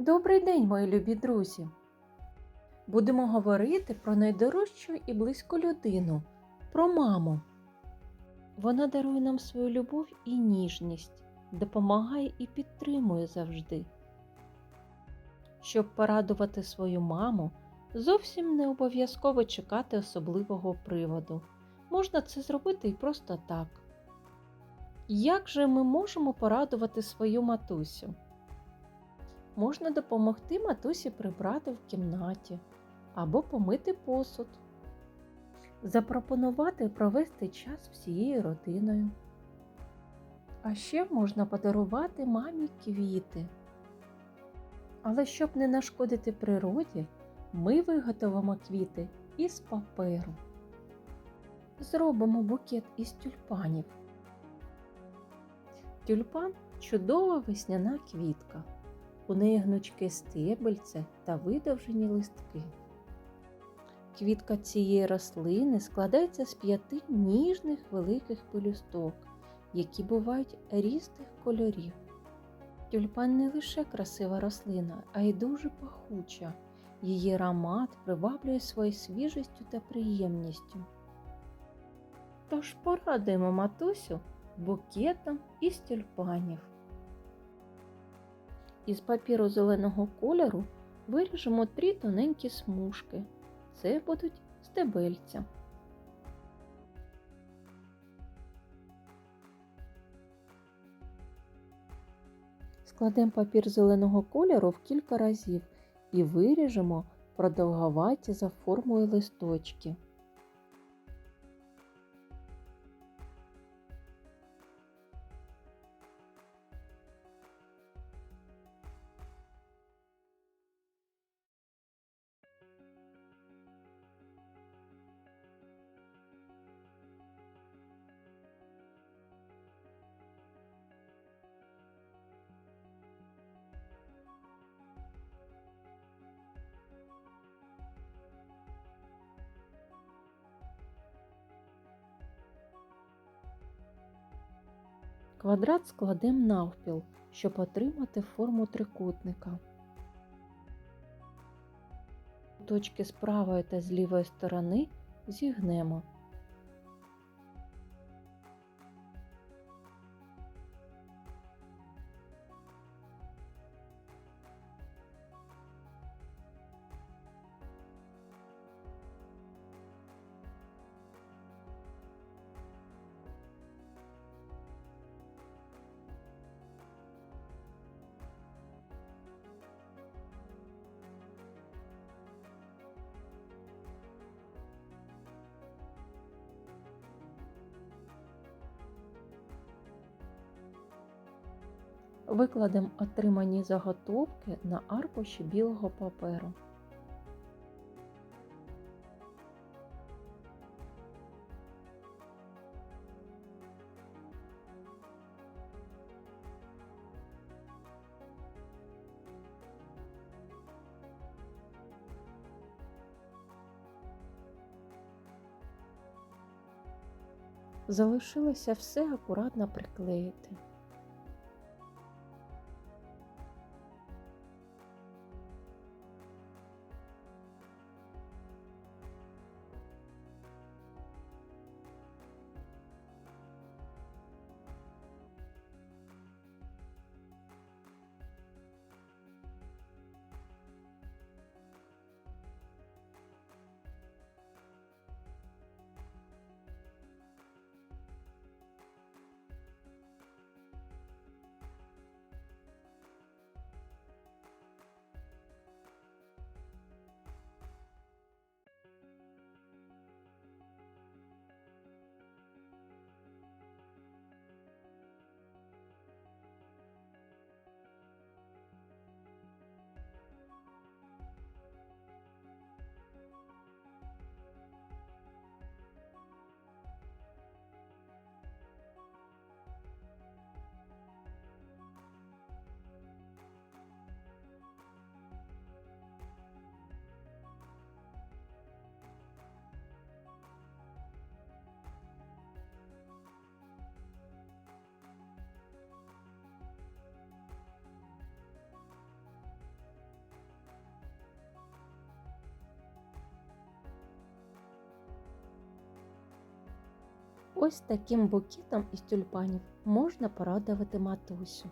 Добрий день, мої любі друзі! Будемо говорити про найдорожчу і близьку людину, про маму. Вона дарує нам свою любов і ніжність, допомагає і підтримує завжди. Щоб порадувати свою маму, зовсім не обов'язково чекати особливого приводу. Можна це зробити і просто так. Як же ми можемо порадувати свою матусю? Можна допомогти матусі прибрати в кімнаті або помити посуд, запропонувати провести час всією родиною. А ще можна подарувати мамі квіти. Але щоб не нашкодити природі, ми виготовимо квіти із паперу. Зробимо букет із тюльпанів. Тюльпан чудова весняна квітка. У неї гнучке стебельце та видовжені листки. Квітка цієї рослини складається з п'яти ніжних великих пелюсток, які бувають різних кольорів. Тюльпан не лише красива рослина, а й дуже пахуча. Її аромат приваблює своєю свіжістю та приємністю. Тож порадуємо матусю букетом із тюльпанів. Із папіру зеленого кольору виріжемо три тоненькі смужки. Це будуть стебельця. Складемо папір зеленого кольору в кілька разів і виріжемо продовгуваті за формою листочки. Квадрат складемо навпіл, щоб отримати форму трикутника. Точки з правої та з лівої сторони зігнемо. Викладемо отримані заготовки на аркуші білого паперу. Залишилося все акуратно приклеїти. Ось таким букетом із тюльпанів можна порадувати матусю.